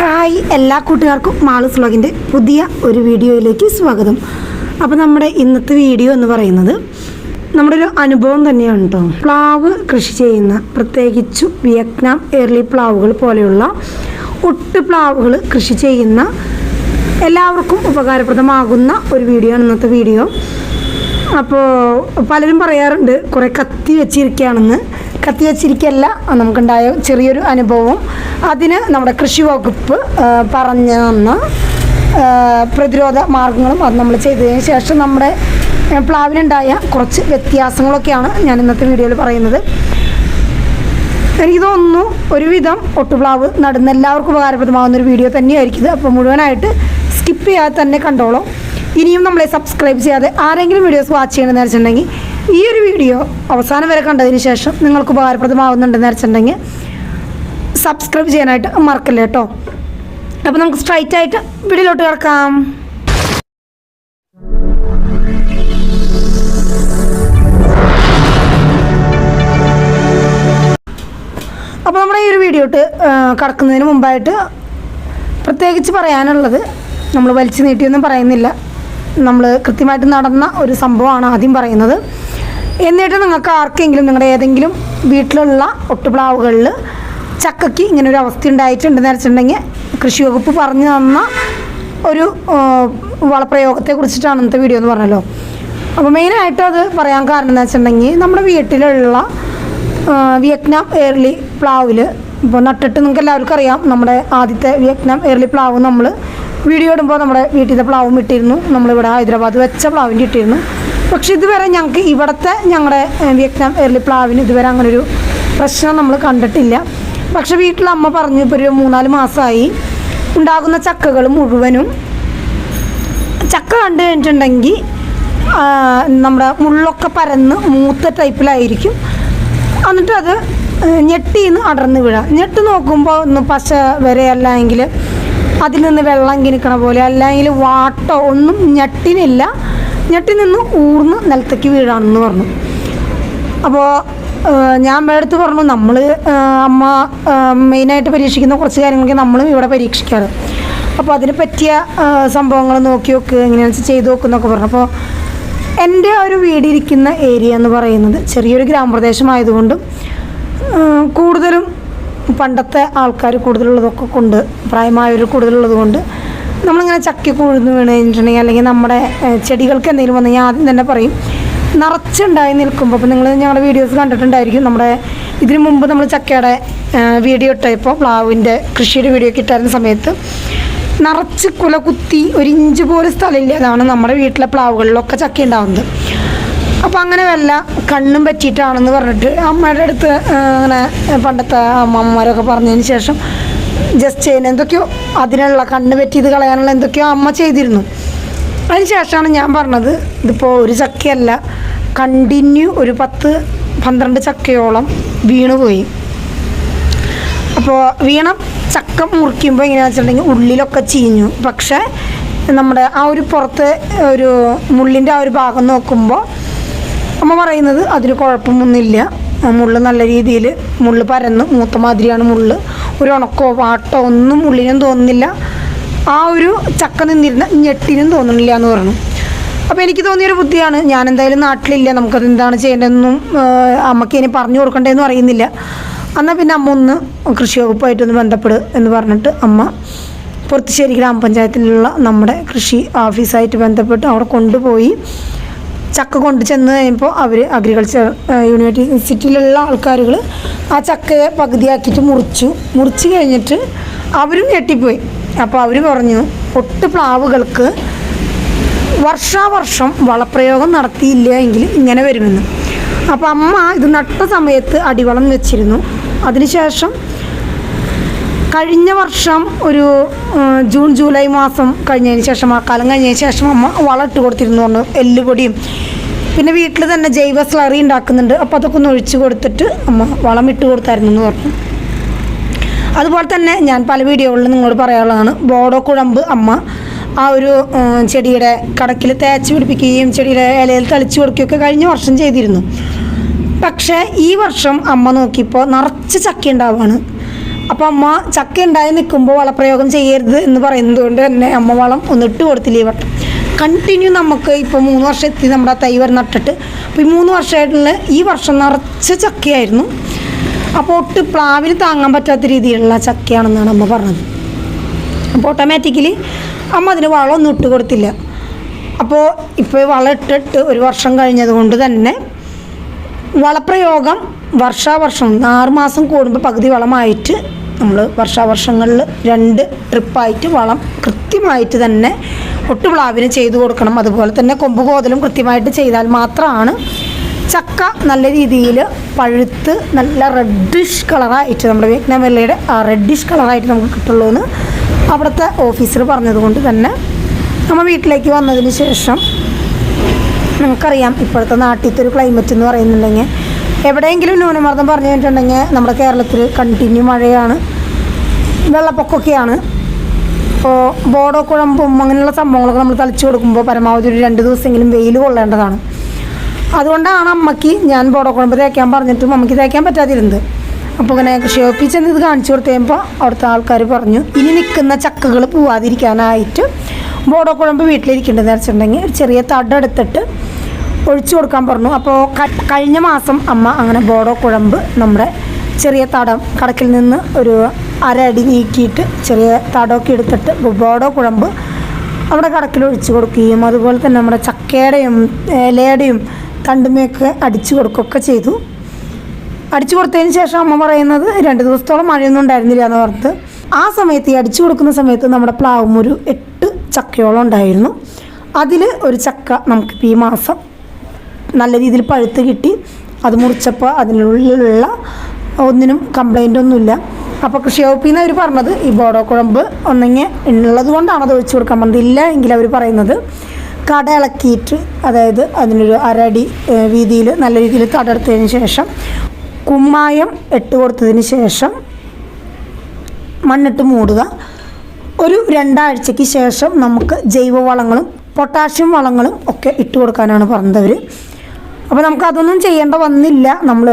Hi എല്ലാ കൂട്ടുകാർക്കും മാളൂസ് വ്ളോഗിന്റെ പുതിയ ഒരു വീഡിയോയിലേക്ക് സ്വാഗതം. അപ്പോൾ നമ്മുടെ ഇന്നത്തെ വീഡിയോ എന്ന് പറയുന്നത് നമ്മുടെ ഒരു അനുഭവം തന്നെയാണ് കേട്ടോ പ്ലാവ് കൃഷി ചെയ്യുന്ന പ്രത്യേകിച്ചു വിയറ്റ്നാം എയർലി പ്ലാവുകൾ പോലെയുള്ള ഒട്ട് പ്ലാവുകൾ കൃഷി ചെയ്യുന്ന എല്ലാവർക്കും ഉപകാരപ്രദമാകുന്ന ഒരു വീഡിയോ ആണ് ഇന്നത്തെ വീഡിയോ. അപ്പോൾ പലരും പറയാറുണ്ട് കുറേ കത്തി വെച്ചിരിക്കുകയാണെന്ന്. കത്തി വെച്ചിരിക്കല്ല നമുക്കുണ്ടായ ചെറിയൊരു അനുഭവം. അതിന് നമ്മുടെ കൃഷി വകുപ്പ് പറഞ്ഞു തന്ന പ്രതിരോധ മാർഗങ്ങളും അത് നമ്മൾ ചെയ്തതിന് ശേഷം നമ്മുടെ പ്ലാവിനുണ്ടായ കുറച്ച് വ്യത്യാസങ്ങളൊക്കെയാണ് ഞാൻ ഇന്നത്തെ വീഡിയോയിൽ പറയുന്നത്. എനിക്ക് തോന്നുന്നു ഒരുവിധം ഒട്ടുപ്ലാവ് നടുന്ന എല്ലാവർക്കും ഉപകാരപ്രദമാകുന്ന ഒരു വീഡിയോ തന്നെയായിരിക്കും ഇത്. അപ്പോൾ മുഴുവനായിട്ട് സ്കിപ്പ് ചെയ്യാതെ തന്നെ കണ്ടോളൂ. ഇനിയും നമ്മളെ സബ്സ്ക്രൈബ് ചെയ്യാതെ ആരെങ്കിലും വീഡിയോസ് വാച്ച് ചെയ്യണമെന്ന് വെച്ചിട്ടുണ്ടെങ്കിൽ ഈ ഒരു വീഡിയോ അവസാനം വരെ കണ്ടതിന് ശേഷം നിങ്ങൾക്ക് ഉപകാരപ്രദമാവുന്നുണ്ടെന്ന് വെച്ചിട്ടുണ്ടെങ്കിൽ സബ്സ്ക്രൈബ് ചെയ്യാനായിട്ട് മറക്കല്ലേ കേട്ടോ? അപ്പോൾ നമുക്ക് സ്ട്രൈറ്റ് ആയിട്ട് വീഡിയോയിലോട്ട് കിടക്കാം. അപ്പോൾ നമ്മുടെ ഈ ഒരു വീഡിയോട്ട് കടക്കുന്നതിന് മുമ്പായിട്ട് പ്രത്യേകിച്ച് പറയാനുള്ളത് നമ്മൾ വലിച്ചു നീട്ടിയൊന്നും പറയുന്നില്ല. നമ്മൾ കൃത്യമായിട്ട് നടന്ന ഒരു സംഭവമാണ് ആദ്യം പറയുന്നത്. എന്നിട്ട് നിങ്ങൾക്ക് ആർക്കെങ്കിലും നിങ്ങളുടെ ഏതെങ്കിലും വീട്ടിലുള്ള ഒട്ടുപ്ലാവുകളിൽ ചക്കയ്ക്ക് ഇങ്ങനെ ഒരു അവസ്ഥ ഉണ്ടായിട്ടുണ്ടെന്ന് വെച്ചിട്ടുണ്ടെങ്കിൽ കൃഷി വകുപ്പ് പറഞ്ഞു തന്ന ഒരു വളപ്രയോഗത്തെ കുറിച്ചിട്ടാണ് ഇന്നത്തെ വീഡിയോ എന്ന് പറഞ്ഞല്ലോ. അപ്പോൾ മെയിനായിട്ട് അത് പറയാൻ കാരണം എന്ന് വെച്ചിട്ടുണ്ടെങ്കിൽ നമ്മുടെ വീട്ടിലുള്ള വിയറ്റ്നാം എയർലി പ്ലാവിൽ ഇപ്പോൾ നട്ടിട്ട് നിങ്ങൾക്ക് എല്ലാവർക്കും അറിയാം നമ്മുടെ ആദ്യത്തെ വിയറ്റ്നാം എയർലി പ്ലാവ് നമ്മൾ വീഡിയോ ഇടുമ്പോൾ നമ്മുടെ വീട്ടിലത്തെ പ്ലാവും ഇട്ടിരുന്നു. നമ്മളിവിടെ ഹൈദരാബാദ് വെച്ച പ്ലാവിന്റെ ഇട്ടിരുന്നു. പക്ഷേ ഇതുവരെ ഞങ്ങൾക്ക് ഇവിടുത്തെ ഞങ്ങളുടെ വിയറ്റ്നാം എയർലി പ്ലാവിന് ഇതുവരെ അങ്ങനൊരു പ്രശ്നം നമ്മൾ കണ്ടിട്ടില്ല. പക്ഷെ വീട്ടിലമ്മ പറഞ്ഞു ഇപ്പോൾ ഒരു മൂന്നാൽ മാസമായി ഉണ്ടാകുന്ന ചക്കകൾ മുഴുവനും ചക്ക കണ്ടു കഴിഞ്ഞിട്ടുണ്ടെങ്കിൽ നമ്മുടെ മുള്ളൊക്കെ പരന്ന് മൂത്ത ടൈപ്പിലായിരിക്കും. എന്നിട്ട് അത് ഞെട്ടിന്ന് അടർന്ന് വീഴാം. ഞെട്ട് നോക്കുമ്പോൾ ഒന്ന് പശ വരെ അല്ലെങ്കിൽ അതിൽ നിന്ന് വെള്ളം കിണിക്കണ പോലെ അല്ലെങ്കിൽ വാട്ടോ ഒന്നും ഞെട്ടിനില്ല. ഞെട്ടി നിന്ന് ഊർന്ന് നിലത്തേക്ക് വീഴാണെന്ന് പറഞ്ഞു. അപ്പോൾ ഞാൻ അടുത്ത് പറഞ്ഞു നമ്മൾ അമ്മ മെയിനായിട്ട് പരീക്ഷിക്കുന്ന കുറച്ച് കാര്യങ്ങളൊക്കെ നമ്മളും ഇവിടെ പരീക്ഷിക്കാറ്. അപ്പോൾ അതിന് പറ്റിയ സംഭവങ്ങൾ നോക്കി നോക്ക് എങ്ങനെയാണെന്ന് ചെയ്ത് നോക്കുന്നൊക്കെ പറഞ്ഞു. അപ്പോൾ എന്റെ ഒരു വീടിരിക്കുന്ന ഏരിയ എന്ന് പറയുന്നത് ചെറിയൊരു ഗ്രാമപ്രദേശമായതുകൊണ്ടും കൂടുതലും പണ്ടത്തെ ആൾക്കാർ കൂടുതലുള്ളതൊക്കെ കൊണ്ട് പ്രായമായവർ കൂടുതലുള്ളത് കൊണ്ട് നമ്മളിങ്ങനെ ചക്കി ഉഴുന്ന് വീണ് കഴിഞ്ഞിട്ടുണ്ടെങ്കിൽ അല്ലെങ്കിൽ നമ്മുടെ ചെടികൾക്ക് എന്തെങ്കിലും വന്നു ഞാൻ ആദ്യം തന്നെ പറയും നിറച്ചുണ്ടായി നിൽക്കുമ്പോൾ അപ്പോൾ നിങ്ങൾ ഞങ്ങളുടെ വീഡിയോസ് കണ്ടിട്ടുണ്ടായിരിക്കും നമ്മുടെ ഇതിനു മുമ്പ് നമ്മൾ ചക്കയുടെ വീഡിയോ ഇട്ടപ്പോൾ പ്ലാവിന്റെ കൃഷിയുടെ വീഡിയോ ഒക്കെ ഇട്ടായിരുന്ന സമയത്ത് നിറച്ച് കുല കുത്തി ഒരു ഇഞ്ച് പോലും സ്ഥലമില്ല. അതാണ് നമ്മുടെ വീട്ടിലെ പ്ലാവുകളിലൊക്കെ ചക്ക ഉണ്ടാവുന്നത്. അപ്പോൾ അങ്ങനെ വല്ല കണ്ണും പറ്റിയിട്ടാണെന്ന് പറഞ്ഞിട്ട് അമ്മയുടെ അടുത്ത് അങ്ങനെ പണ്ടത്തെ അമ്മമാരൊക്കെ പറഞ്ഞതിന് ശേഷം ജസ്റ്റ് ചെയ്യുന്ന എന്തൊക്കെയോ അതിനുള്ള കണ്ണ് പറ്റിയത് കളയാനുള്ള എന്തൊക്കെയോ അമ്മ ചെയ്തിരുന്നു. അതിന് ശേഷമാണ് ഞാൻ പറഞ്ഞത് ഇതിപ്പോൾ ഒരു ചക്കയല്ല കണ്ടിന്യൂ ഒരു പത്ത് പന്ത്രണ്ട് ചക്കയോളം വീണുപോയി അപ്പോൾ വീണ ചക്ക മുറിക്കുമ്പോൾ എങ്ങനെയാണെന്ന് വെച്ചിട്ടുണ്ടെങ്കിൽ ഉള്ളിലൊക്കെ ചീഞ്ഞു. പക്ഷേ നമ്മുടെ ആ ഒരു പുറത്ത് ഒരു മുള്ളിന്റെ ആ ഒരു ഭാഗം നോക്കുമ്പോൾ അമ്മ പറയുന്നത് അതിന് കുഴപ്പമൊന്നുമില്ല. മുള്ള് നല്ല രീതിയിൽ മുള്ള് പരന്ന് മൂത്ത മാതിരിയാണ് മുള്ള്. ഒരു ഉണക്കോ വാട്ടോ ഒന്നും മുള്ളിനും തോന്നുന്നില്ല. ആ ഒരു ചക്ക നിന്നിരുന്ന ഞെട്ടിനും തോന്നുന്നില്ല എന്ന് പറഞ്ഞു. അപ്പോൾ എനിക്ക് തോന്നിയൊരു ബുദ്ധിയാണ് ഞാൻ എന്തായാലും നാട്ടിലില്ല നമുക്കത് എന്താണ് ചെയ്യേണ്ടതെന്നും അമ്മയ്ക്ക് ഇനി പറഞ്ഞു കൊടുക്കണ്ടേന്നും അറിയുന്നില്ല. എന്നാൽ പിന്നെ അമ്മ ഒന്ന് കൃഷി വകുപ്പായിട്ടൊന്ന് ബന്ധപ്പെട് എന്ന് പറഞ്ഞിട്ട് അമ്മ പുറത്തുശ്ശേരി ഗ്രാമപഞ്ചായത്തിലുള്ള നമ്മുടെ കൃഷി ഓഫീസായിട്ട് ബന്ധപ്പെട്ട് അവിടെ കൊണ്ടുപോയി. ചക്ക കൊണ്ടു ചെന്ന് കഴിയുമ്പോൾ അവർ അഗ്രികൾച്ചർ യൂണിവേഴ്സിറ്റിയിലുള്ള ആൾക്കാരുകൾ ആ ചക്കയെ പകുതിയാക്കിയിട്ട് മുറിച്ചു. മുറിച്ച് കഴിഞ്ഞിട്ട് അവരും ഞെട്ടിപ്പോയി. അപ്പോൾ അവർ പറഞ്ഞു ഒട്ട് പ്ലാവുകൾക്ക് വർഷാവർഷം വളപ്രയോഗം നടത്തിയില്ല എങ്കിൽ ഇങ്ങനെ വരുമെന്ന്. അപ്പോൾ അമ്മ ഇത് നട്ട സമയത്ത് അടിവളം വെച്ചിരുന്നു. അതിനുശേഷം കഴിഞ്ഞ വർഷം ഒരു ജൂൺ ജൂലൈ മാസം കഴിഞ്ഞതിന് ശേഷം ആ കാലം കഴിഞ്ഞതിന് ശേഷം അമ്മ വളം ഇട്ട് കൊടുത്തിരുന്നു പറഞ്ഞു എല്ലുപൊടിയും. പിന്നെ വീട്ടിൽ തന്നെ ജൈവ സ്ലറി ഉണ്ടാക്കുന്നുണ്ട്. അപ്പോൾ അതൊക്കെ ഒന്ന് ഒഴിച്ചു കൊടുത്തിട്ട് അമ്മ വളം ഇട്ട് കൊടുത്തായിരുന്നു എന്ന് പറഞ്ഞു. അതുപോലെ തന്നെ ഞാൻ പല വീഡിയോകളിലും നിങ്ങളോട് പറയാനുള്ളതാണ് ബോഡോ കുഴമ്പ് അമ്മ ആ ഒരു ചെടിയുടെ കടക്കിൽ തേച്ച് പിടിപ്പിക്കുകയും ചെടിയുടെ ഇലയിൽ തളിച്ചു കൊടുക്കുകയൊക്കെ കഴിഞ്ഞ വർഷം ചെയ്തിരുന്നു. പക്ഷേ ഈ വർഷം അമ്മ നോക്കിയപ്പോൾ നിറച്ച് ചക്ക ഉണ്ടാവുകയാണ് അപ്പോൾ അമ്മ ചക്ക ഉണ്ടായി നിൽക്കുമ്പോൾ വളപ്രയോഗം ചെയ്യരുത് എന്ന് പറയുന്നത് കൊണ്ട് തന്നെ അമ്മ വളം ഒന്ന് ഇട്ട് കൊടുത്തില്ല ഈ കണ്ടിന്യൂ നമുക്ക് ഇപ്പോൾ മൂന്ന് വർഷം എത്തി നമ്മുടെ ആ തൈ വരെ നട്ടിട്ട്. അപ്പോൾ ഈ മൂന്ന് വർഷമായിട്ടുള്ള ഈ വർഷം നിറച്ച ചക്കയായിരുന്നു. അപ്പോൾ ഒട്ട് പ്ലാവിന് താങ്ങാൻ പറ്റാത്ത രീതിയിലുള്ള ചക്കയാണെന്നാണ് അമ്മ പറഞ്ഞത്. അപ്പോൾ ഓട്ടോമാറ്റിക്കലി അമ്മ അതിന് വളമൊന്നും ഇട്ട് കൊടുത്തില്ല. അപ്പോൾ ഇപ്പോൾ വളം ഇട്ടിട്ട് ഒരു വർഷം കഴിഞ്ഞത് കൊണ്ട് തന്നെ വളപ്രയോഗം വർഷാവർഷം ആറുമാസം കൂടുമ്പോൾ പകുതി വളമായിട്ട് നമ്മൾ വർഷാവർഷങ്ങളിൽ രണ്ട് ട്രിപ്പായിട്ട് വളം കൃത്യമായിട്ട് തന്നെ ഒട്ടുപ്ലാവിന് ചെയ്തു കൊടുക്കണം. അതുപോലെ തന്നെ കൊമ്പ് കോതലും കൃത്യമായിട്ട് ചെയ്താൽ മാത്രമാണ് ചക്ക നല്ല രീതിയിൽ പഴുത്ത് നല്ല റെഡിഷ് കളറായിട്ട് നമ്മുടെ വിയറ്റ്നാം ആ റെഡിഷ് കളറായിട്ട് നമുക്ക് കിട്ടുള്ളൂ എന്ന് അവിടുത്തെ ഓഫീസർ പറഞ്ഞതുകൊണ്ട് തന്നെ നമ്മൾ വീട്ടിലേക്ക് വന്നതിന് ശേഷം നമുക്കറിയാം ഇപ്പോഴത്തെ നാട്ടിലത്തെ ഒരു ക്ലൈമറ്റ് എന്ന് പറയുന്നുണ്ടെങ്കിൽ എവിടെയെങ്കിലും ന്യൂനമർദ്ദം പറഞ്ഞു കഴിഞ്ഞിട്ടുണ്ടെങ്കിൽ നമ്മുടെ കേരളത്തിൽ കണ്ടിന്യൂ മഴയാണ്. വെള്ളപ്പൊക്കമൊക്കെയാണ് ഇപ്പോൾ ബോഡോ കുഴമ്പും അങ്ങനെയുള്ള സംഭവങ്ങളൊക്കെ നമ്മൾ തളിച്ചു കൊടുക്കുമ്പോൾ പരമാവധി ഒരു രണ്ട് ദിവസമെങ്കിലും വെയിൽ കൊള്ളേണ്ടതാണ്. അതുകൊണ്ടാണ് അമ്മയ്ക്ക് ഞാൻ ബോഡോ കുഴമ്പ് തേക്കാൻ പറഞ്ഞിട്ടും അമ്മയ്ക്ക് തേക്കാൻ പറ്റാതിരുന്നത്. അപ്പോൾ ഇങ്ങനെ കൃഷി ഓഫീസിൽ ചെന്ന് ഇത് കാണിച്ചു കൊടുത്ത് അവിടുത്തെ ആൾക്കാർ പറഞ്ഞു ഇനി നിൽക്കുന്ന ചക്കകൾ പോവാതിരിക്കാനായിട്ട് ബോഡോ കുഴമ്പ് വീട്ടിലിരിക്കേണ്ടതെന്ന് വെച്ചിട്ടുണ്ടെങ്കിൽ ഒരു ചെറിയ തട എടുത്തിട്ട് ഒഴിച്ചു കൊടുക്കാൻ പറഞ്ഞു. അപ്പോൾ കഴിഞ്ഞ മാസം അമ്മ അങ്ങനെ ബോഡോ കുഴമ്പ് നമ്മുടെ ചെറിയ തടം കടക്കിൽ നിന്ന് ഒരു അര അടി നീക്കിയിട്ട് ചെറിയ തടമൊക്കെ എടുത്തിട്ട് ബോഡോ കുഴമ്പ് അവിടെ കടക്കിൽ ഒഴിച്ചു കൊടുക്കുകയും അതുപോലെ തന്നെ നമ്മുടെ ചക്കയുടെയും ഇലയുടെയും തണ്ടുമയൊക്കെ അടിച്ചു കൊടുക്കുകയൊക്കെ ചെയ്തു. അടിച്ചു കൊടുത്തതിന് ശേഷം അമ്മ പറയുന്നത് രണ്ട് ദിവസത്തോളം മഴയൊന്നും ഉണ്ടായിരുന്നില്ല എന്ന് പറഞ്ഞത് ആ സമയത്ത് ഈ അടിച്ചു കൊടുക്കുന്ന സമയത്ത് നമ്മുടെ പ്ലാവും ഒരു എട്ട് ചക്കയോളം ഉണ്ടായിരുന്നു. അതിൽ ഒരു ചക്ക നമുക്കിപ്പോൾ ഈ മാസം നല്ല രീതിയിൽ പഴുത്ത് കിട്ടി. അത് മുറിച്ചപ്പോൾ അതിനുള്ളിലുള്ള ഒന്നിനും കംപ്ലൈന്റ് ഒന്നുമില്ല. അപ്പോൾ കൃഷി വകുപ്പിൽ നിന്ന് അവർ പറഞ്ഞത് ഈ ബോഡോ കുഴമ്പ് ഒന്നെങ്കിൽ ഉള്ളത് കൊണ്ടാണ് അത് ഒഴിച്ചു കൊടുക്കാൻ പറഞ്ഞത്. ഇല്ല എങ്കിൽ അവർ പറയുന്നത് കട ഇളക്കിയിട്ട് അതായത് അതിനൊരു അരടി വീതിയിൽ നല്ല രീതിയിൽ തടർത്തതിന് ശേഷം കുമ്മായം ഇട്ട് കൊടുത്തതിന് ശേഷം മണ്ണിട്ട് മൂടുക. ഒരു രണ്ടാഴ്ചയ്ക്ക് ശേഷം നമുക്ക് ജൈവ വളങ്ങളും പൊട്ടാഷ്യം വളങ്ങളും ഒക്കെ ഇട്ട് കൊടുക്കാനാണ് പറഞ്ഞത് അവർ അപ്പോൾ നമുക്ക് അതൊന്നും ചെയ്യേണ്ട വന്നില്ല. നമ്മൾ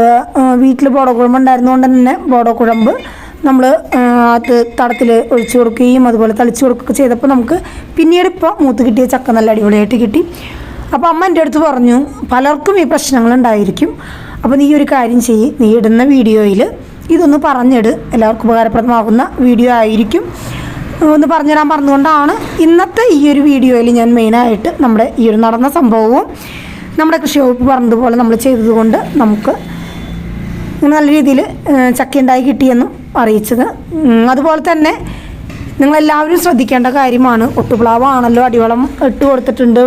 വീട്ടിൽ ബോഡോ കുഴമ്പ് ഉണ്ടായിരുന്നുകൊണ്ട് തന്നെ ബോഡോ കുഴമ്പ് നമ്മൾ അത് തടത്തിൽ ഒഴിച്ചു കൊടുക്കുകയും അതുപോലെ തളിച്ചു കൊടുക്കുകയൊക്കെ ചെയ്തപ്പോൾ നമുക്ക് പിന്നീട് ഇപ്പോൾ മൂത്ത് കിട്ടിയ ചക്ക നല്ല അടിപൊളിയായിട്ട് കിട്ടി. അപ്പോൾ അമ്മ എന്റെ അടുത്ത് പറഞ്ഞു പലർക്കും ഈ പ്രശ്നങ്ങളുണ്ടായിരിക്കും അപ്പോൾ നീ ഒരു കാര്യം ചെയ്യ്. നീ ഇടുന്ന വീഡിയോയിൽ ഇതൊന്ന് പറഞ്ഞിട്. എല്ലാവർക്കും ഉപകാരപ്രദമാകുന്ന വീഡിയോ ആയിരിക്കും. ഒന്ന് പറഞ്ഞുതരാൻ പറഞ്ഞുകൊണ്ടാണ് ഇന്നത്തെ ഈ ഒരു വീഡിയോയിൽ ഞാൻ മെയിനായിട്ട് നമ്മുടെ ഈ ഒരു നടന്ന സംഭവവും നമ്മുടെ കൃഷി വകുപ്പ് പറഞ്ഞതുപോലെ നമ്മൾ ചെയ്തതുകൊണ്ട് നമുക്ക് നല്ല രീതിയിൽ ചക്ക ഉണ്ടായി കിട്ടിയെന്നും അറിയിച്ചത്. അതുപോലെ തന്നെ നിങ്ങളെല്ലാവരും ശ്രദ്ധിക്കേണ്ട കാര്യമാണ്. ഒട്ടുപ്ലാവാണല്ലോ അടിവളം ഇട്ട് കൊടുത്തിട്ടുണ്ട്.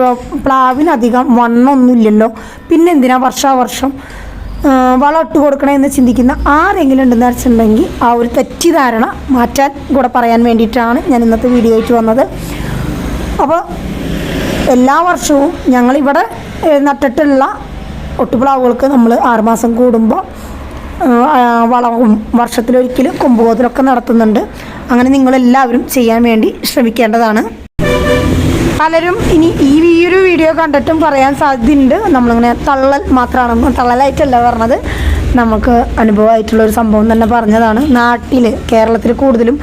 പ്ലാവിനധികം വണ്ണമൊന്നുമില്ലല്ലോ പിന്നെ എന്തിനാ വർഷാവർഷം വളം ഇട്ട് കൊടുക്കണമെന്ന് ചിന്തിക്കുന്ന ആരെങ്കിലും ഉണ്ടെന്ന് വെച്ചിട്ടുണ്ടെങ്കിൽ ആ ഒരു തെറ്റിദ്ധാരണ മാറ്റാൻ കൂടെ പറയാൻ വേണ്ടിയിട്ടാണ് ഞാൻ ഇന്നത്തെ വീഡിയോ ആയിട്ട് വന്നത്. അപ്പോൾ എല്ലാ വർഷവും ഞങ്ങളിവിടെ നട്ടിട്ടുള്ള ഒട്ടുപ്ലാവുകൾക്ക് നമ്മൾ ആറുമാസം കൂടുമ്പോൾ വളവും വർഷത്തിലൊരിക്കൽ കൊമ്പുകോതലൊക്കെ നടത്തുന്നുണ്ട്. അങ്ങനെ നിങ്ങളെല്ലാവരും ചെയ്യാൻ വേണ്ടി ശ്രമിക്കേണ്ടതാണ്. പലരും ഇനി ഈ ഒരു വീഡിയോ കണ്ടിട്ടും പറയാൻ സാധ്യതയുണ്ട്. നമ്മളിങ്ങനെ തള്ളൽ മാത്രമാണ് തള്ളലായിട്ടല്ല പറഞ്ഞത്. നമുക്ക് അനുഭവമായിട്ടുള്ള ഒരു സംഭവം തന്നെ പറഞ്ഞതാണ്. നാട്ടിൽ കേരളത്തിൽ കൂടുതലും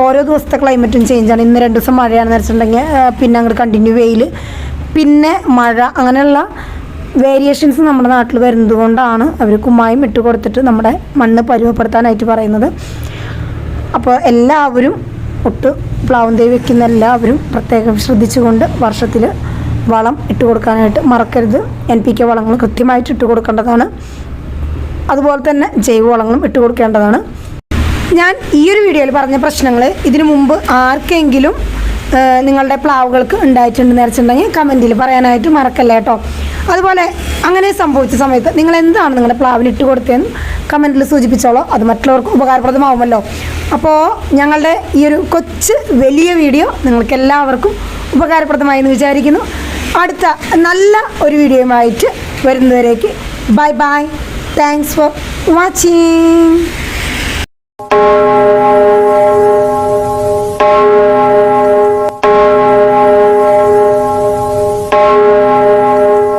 ഓരോ ദിവസത്തെ ക്ലൈമറ്റും ചേഞ്ചാണ് ഇന്ന് രണ്ട് ദിവസം മഴയാണെന്ന് വെച്ചിട്ടുണ്ടെങ്കിൽ പിന്നെ അങ്ങോട്ട് കണ്ടിന്യൂ വെയിൽ പിന്നെ മഴ അങ്ങനെയുള്ള വേരിയേഷൻസ് നമ്മുടെ നാട്ടിൽ വരുന്നത് കൊണ്ടാണ് അവർ കുമ്മായം ഇട്ട് കൊടുത്തിട്ട് നമ്മുടെ മണ്ണ് പരുവപ്പെടുത്താനായിട്ട് പറയുന്നത്. അപ്പോൾ എല്ലാവരും ഒട്ട് പ്ലാവും തൈ വെക്കുന്ന എല്ലാവരും പ്രത്യേകം ശ്രദ്ധിച്ചുകൊണ്ട് വർഷത്തിൽ വളം ഇട്ട് കൊടുക്കാനായിട്ട് മറക്കരുത്. എൻ പി കെ വളങ്ങൾ കൃത്യമായിട്ട് ഇട്ട് കൊടുക്കേണ്ടതാണ്. അതുപോലെ തന്നെ ജൈവ വളങ്ങളും ഇട്ട് കൊടുക്കേണ്ടതാണ്. ഞാൻ ഈ ഒരു വീഡിയോയിൽ പറഞ്ഞ പ്രശ്നങ്ങൾ ഇതിനു മുമ്പ് ആർക്കെങ്കിലും നിങ്ങളുടെ പ്ലാവുകൾക്ക് ഉണ്ടായിട്ടുണ്ട് നേരിച്ചിട്ടുണ്ടെങ്കിൽ കമന്റിൽ പറയാനായിട്ട് മറക്കല്ല കേട്ടോ. അതുപോലെ അങ്ങനെ സംഭവിച്ച സമയത്ത് നിങ്ങൾ എന്താണ് നിങ്ങളുടെ പ്ലാവിന് ഇട്ട് കൊടുത്തതെന്ന് കമന്റിൽ സൂചിപ്പിച്ചോളൂ. അത് മറ്റുള്ളവർക്ക് ഉപകാരപ്രദമാവുമല്ലോ. അപ്പോൾ ഞങ്ങളുടെ ഈ ഒരു കൊച്ച് വലിയ വീഡിയോ നിങ്ങൾക്ക് എല്ലാവർക്കും ഉപകാരപ്രദമായി എന്ന് വിചാരിക്കുന്നു. അടുത്ത നല്ല ഒരു വീഡിയോയുമായിട്ട് വരുന്നവരേക്ക് bye bye. Thanks for watching